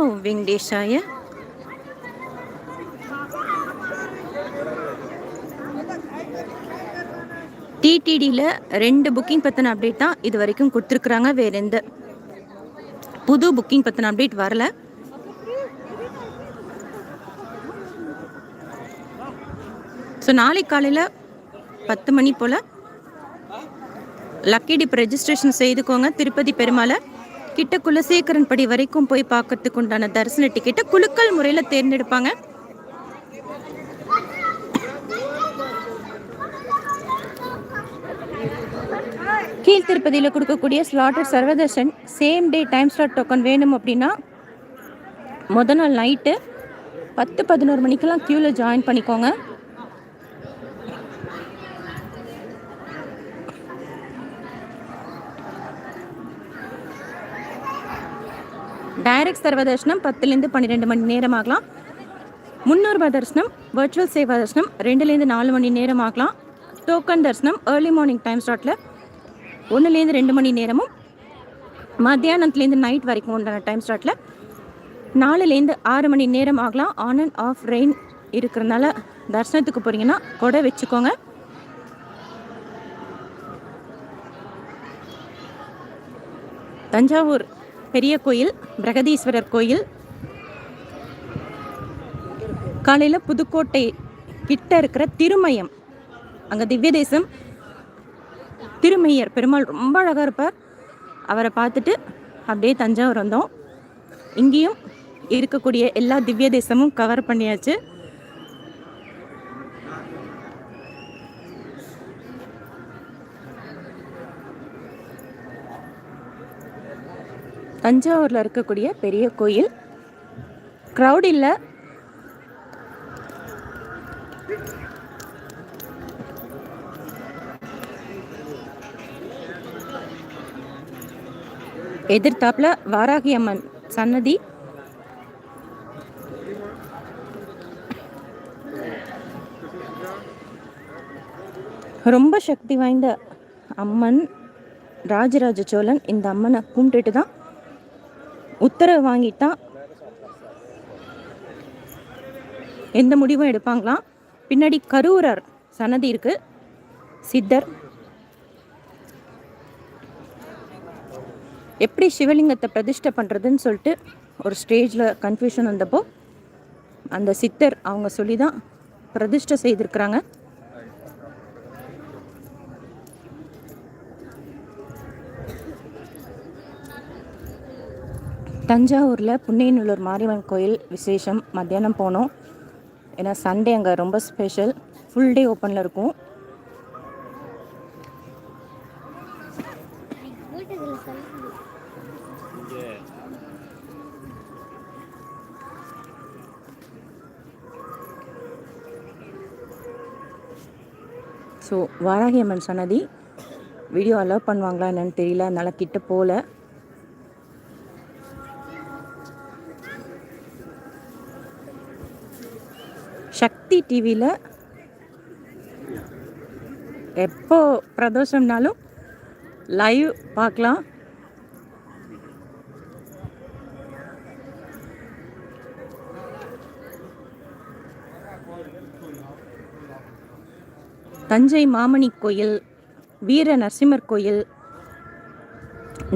நமோ வெங்கடேஷாய டிடிடியில் ரெண்டு புக்கிங் பற்றின அப்டேட் தான் இது வரைக்கும் கொடுத்துருக்குறாங்க. வேற எந்த புது புக்கிங் பற்றின அப்டேட் வரல. ஸோ நாளை காலையில் பத்து மணி போல் லக்கி டிப் ரெஜிஸ்ட்ரேஷன் செய்துக்கோங்க. திருப்பதி பெருமாளை கிட்ட குலசேகரன் படி வரைக்கும் போய் பார்க்கறதுக்கு உண்டான தரிசன டிக்கெட்டை குலுக்கல் முறையில் தேர்ந்தெடுப்பாங்க. கீழ் திருப்பதியில் கொடுக்கக்கூடிய slaughter Sarvadarshan same day time slot token வேணும் அப்படின்னா முத நாள் நைட்டு பத்து பதினோரு மணிக்கெல்லாம் க்யூவில் ஜாயின் பண்ணிக்கோங்க. டைரக்ட் சர்வ தர்ஷனம் பத்துலேருந்து பன்னிரெண்டு மணி நேரம் ஆகலாம் முன்னூறுபா தரிசனம் வர்ச்சுவல் சேவா தர்ஷனம் ரெண்டுலேருந்து நாலு மணி நேரம் ஆகலாம் டோக்கன் தரிசனம் ஏர்லி மார்னிங் டைம் ஸ்லாட்டில் ஒன்றுலேருந்து ரெண்டு மணி நேரமும் மத்தியானத்துலேருந்து நைட் வரைக்கும் உண்டான டைம் ஸ்லாட்டில் நாலுலேருந்து ஆறு மணி நேரம் ஆகலாம் ஆன் அண்ட் ஆஃப் ரெயின் இருக்கிறனால தரிசனத்துக்கு போகிறீங்கன்னா கொடை வச்சுக்கோங்க. தஞ்சாவூர் பெரிய கோயில் பிரகதீஸ்வரர் கோயில். காலையில் புதுக்கோட்டை கிட்ட இருக்கிற திருமயம். அங்கே திவ்ய தேசம். திருமையர் பெருமாள் ரொம்ப அழகாக இருப்பார். அவரை பார்த்துட்டு அப்படியே தஞ்சாவூர் வந்தோம். இங்கேயும் இருக்கக்கூடிய எல்லா திவ்ய தேசமும் கவர் பண்ணியாச்சு. தஞ்சாவூரில் இருக்கக்கூடிய பெரிய கோயில். க்ரௌட் இல்லை. எதிர்த்தாப்பில் வாராகி அம்மன் சன்னதி. ரொம்ப சக்தி வாய்ந்த அம்மன் ராஜராஜ சோழன் இந்த அம்மனை கும்பிட்டுட்டு தான் உத்தரவு வாங்கிட்டா எந்த முடிவும் எடுப்பாங்களாம்? பின்னாடி கரூரர் சன்னதி இருக்கு. சித்தர். எப்படி சிவலிங்கத்தை பிரதிஷ்டை பண்ணுறதுன்னு சொல்லிட்டு ஒரு ஸ்டேஜில் கன்ஃபியூஷன் வந்தப்போ அந்த சித்தர் அவங்க சொல்லி தான் பிரதிஷ்டை செய்திருக்கிறாங்க. தஞ்சாவூரில் புன்னியநல்லூர் மாரியம்மன் கோயில் விசேஷம். மத்தியானம் போனோம். ஏன்னா சண்டே அங்கே ரொம்ப ஸ்பெஷல் ஃபுல் டே ஓப்பனில் இருக்கும். ஸோ வாராகி அம்மன் சன்னதி. வீடியோ அலோவ் பண்ணுவாங்களா என்னன்னு தெரியல. அதனால் கிட்ட போகல சக்தி டிவியில் எப்போ பிரதோஷம்னாலும் லைவ் பார்க்கலாம். தஞ்சை மாமணி கோயில் வீர நரசிம்மர் கோயில்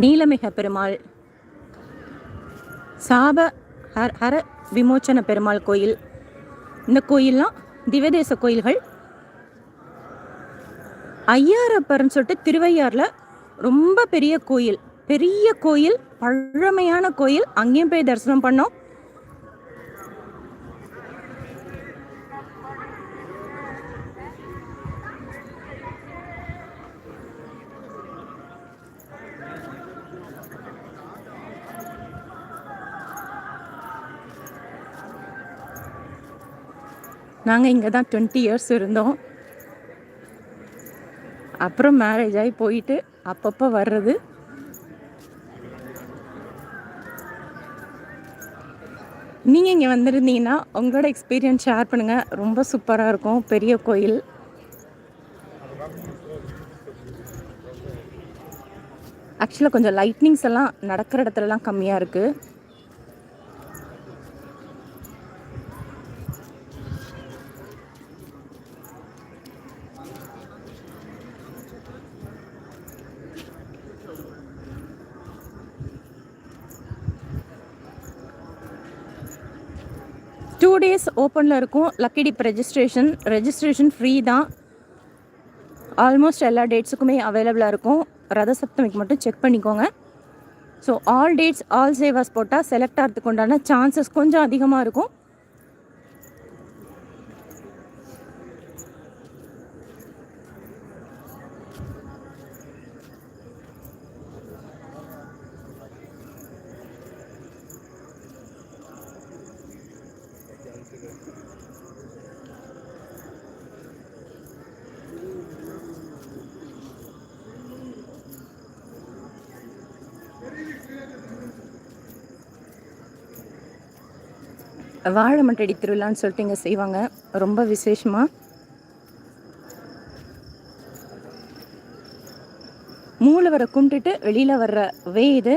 நீலமிக பெருமாள் சாப ஹர ஹர விமோச்சன பெருமாள் கோயில் இந்த கோயில்லாம் திவதேச கோயில்கள். ஐயாரப்பர்னு சொல்லிட்டு திருவையாறில் ரொம்ப பெரிய கோயில். பெரிய கோயில் பழமையான கோயில். அங்கேயும் போய் தரிசனம் பண்ணோம். நாங்கள் இங்கே தான் டுவெண்ட்டி இயர்ஸ் இருந்தோம். அப்புறம் மேரேஜ் ஆகி போயிட்டு அப்பப்போ வர்றது. நீங்கள் இங்கே வந்திருந்தீங்கன்னா உங்களோட எக்ஸ்பீரியன்ஸ் ஷேர் பண்ணுங்கள் ரொம்ப சூப்பராக இருக்கும். பெரிய கோயில். ஆக்சுவலாக கொஞ்சம் லைட்னிங்ஸ் எல்லாம் நடக்கிற இடத்துலலாம் கம்மியாக இருக்குது டூ டேஸ் ஓப்பனில் இருக்கும். Lucky dip registration registration free தான். ஆல்மோஸ்ட் எல்லா டேட்ஸுக்குமே அவைலபிளாக இருக்கும். ரத சப்தமிக்கு மட்டும் செக் பண்ணிக்கோங்க. So all dates all sevas போட்டால் செலக்ட் ஆகிறதுக்கு உண்டான சான்சஸ் கொஞ்சம் அதிகமாக இருக்கும். வாழை மட்டடி திருவிழான்னு சொல்லிட்டு இங்கே செய்வாங்க. ரொம்ப விசேஷமாக மூலவரை கும்பிட்டுட்டு வெளியில் வர்ற வே இது.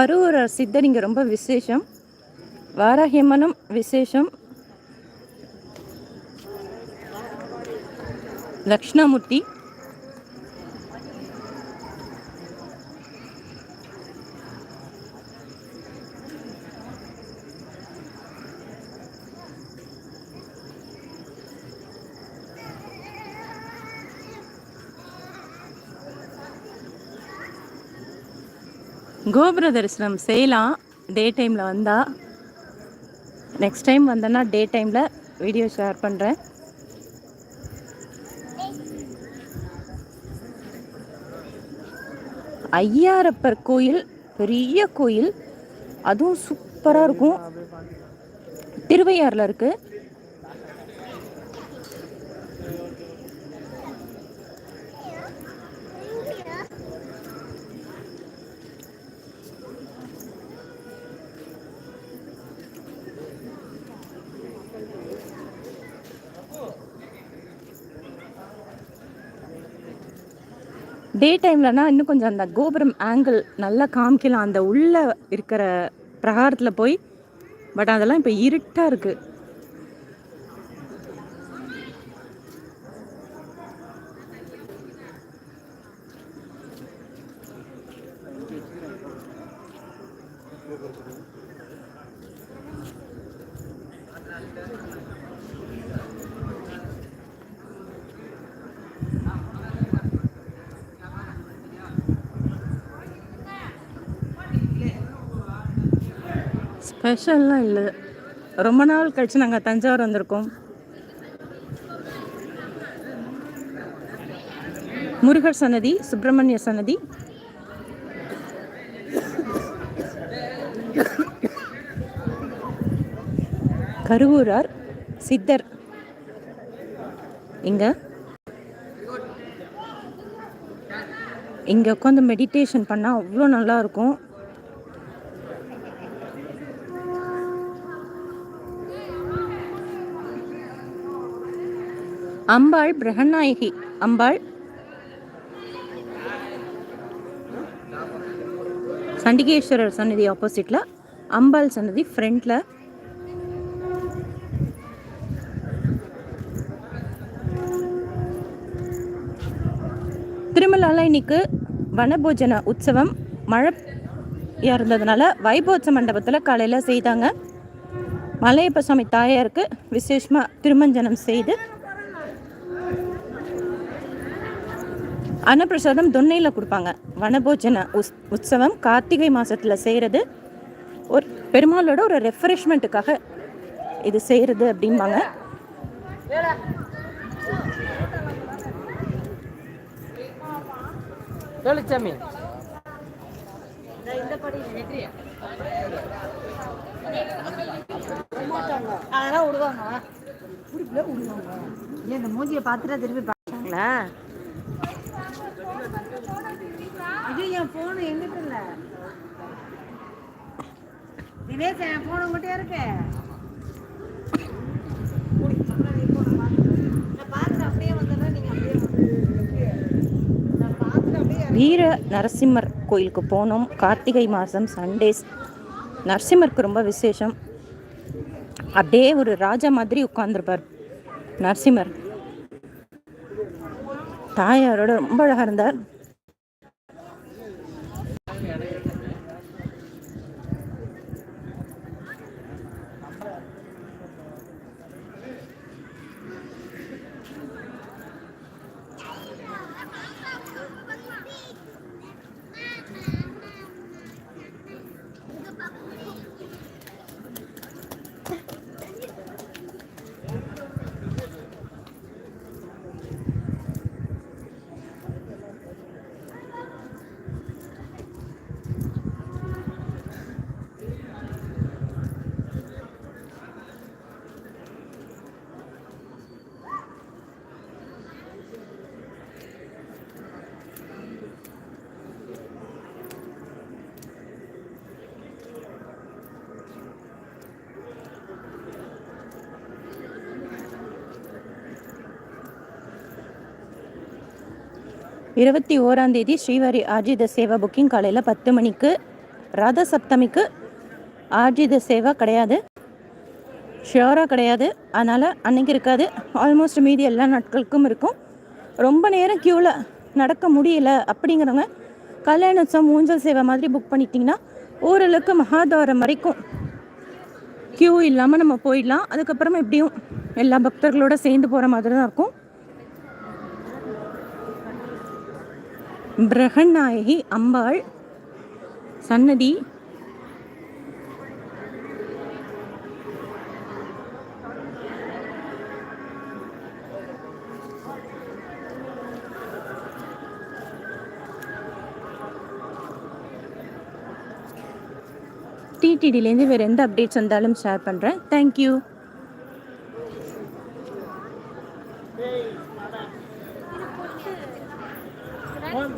கரூர் சித்தர் இங்கே ரொம்ப விசேஷம். வாராகியம்மனும் விசேஷம். லக்ஷ்ணாமூர்த்தி. கோபுர தரிசனம் செய்யலாம். டே டைமில் வந்தால் நெக்ஸ்ட் டைம் வந்தேன்னா டே டைமில் வீடியோ ஷேர் பண்ணுறேன் ஐயாரப்பர் கோயில் பெரிய கோயில். அதுவும் சூப்பராக இருக்கும். திருவையாறில் இருக்குது டே டைம்லனா இன்னும் கொஞ்சம் அந்த கோபுரம் ஆங்கிள் நல்லா காமிக்கலாம். அந்த உள்ளே இருக்கிற பிரகாரத்தில் போய் பட் அதெல்லாம் இப்போ இருட்டாக இருக்குது ஸ்பெஷல்லாம் இல்லை. ரொம்ப நாள் கழித்து நாங்கள் தஞ்சாவூர் வந்திருக்கோம். முருகர் சன்னதி சுப்பிரமணிய சன்னதி. கருவூரார் சித்தர். இங்க. இங்கே உட்காந்து மெடிடேஷன் பண்ணால் அவ்வளோ நல்லா அம்பாள் பிரகநாயகி. அம்பாள். சண்டிகேஸ்வரர் சன்னதி ஆப்போசிட்ல அம்பாள் சன்னதி ஃப்ரண்ட்ல திருமலால இன்னைக்கு வனபோஜன உற்சவம் மழை இருந்ததுனால வைபோத்ச மண்டபத்தில் காலையில் செய்தாங்க. மலையப்ப சுவாமி தாயாருக்கு விசேஷமாக திருமஞ்சனம் செய்து அன்னப்பிரசாதம் தொன்னையில் கொடுப்பாங்க. வனபோஜன உஸ் உற்சவம் கார்த்திகை மாதத்தில் செய்கிறது ஒரு பெருமாளோட ஒரு ரெஃப்ரெஷ்மெண்ட்டுக்காக இது செய்கிறது அப்படிம்பாங்க. வெளிச்சமி அதெல்லாம் விடுவாங்க இல்லை இந்த மூஞ்சியை பார்த்துட்டா திரும்பி பார்த்தாங்களா என் ஃபோனு எங்கிட்ட இல்லை? தினேஷ் என் ஃபோன் உங்கள்கிட்ட இருக்கு. வீர நரசிம்மர் கோயிலுக்கு போனோம். கார்த்திகை மாதம் சண்டேஸ் நரசிம்மருக்கு ரொம்ப விசேஷம். அப்படியே ஒரு ராஜா மாதிரி உட்காந்துருப்பார் நரசிம்மர். தாயாரோட ரொம்ப அழகாக இருந்தார். Yeah, இருபத்தி ஓராம் தேதி ஸ்ரீவாரி ஆர்ஜித சேவா புக்கிங் காலையில் பத்து மணிக்கு. ரத சப்தமிக்கு ஆர்ஜித சேவா கிடையாது. ஷியோராக கிடையாது. அதனால் அன்னைக்கு இருக்காது. ஆல்மோஸ்ட் மீதி எல்லா நாட்களுக்கும் இருக்கும். ரொம்ப நேரம் க்யூவில் நடக்க முடியல அப்படிங்கிறவங்க கல்யாணோத்சவம் ஊஞ்சல் சேவை மாதிரி புக் பண்ணிட்டிங்கன்னா ஓரளவுக்கு மகாதாரம் வரைக்கும் க்யூ இல்லாமல் நம்ம போயிடலாம். அதுக்கப்புறமா எப்படியும் எல்லா பக்தர்களோட சேர்ந்து போகிற மாதிரி தான் இருக்கும். பிரகநாயகி அம்பாள் சன்னதி. டிடிடிலேருந்து வேறு எந்த அப்டேட்ஸ் வந்தாலும் ஷேர் பண்ணுறேன் தேங்க்யூ பேப்பர் All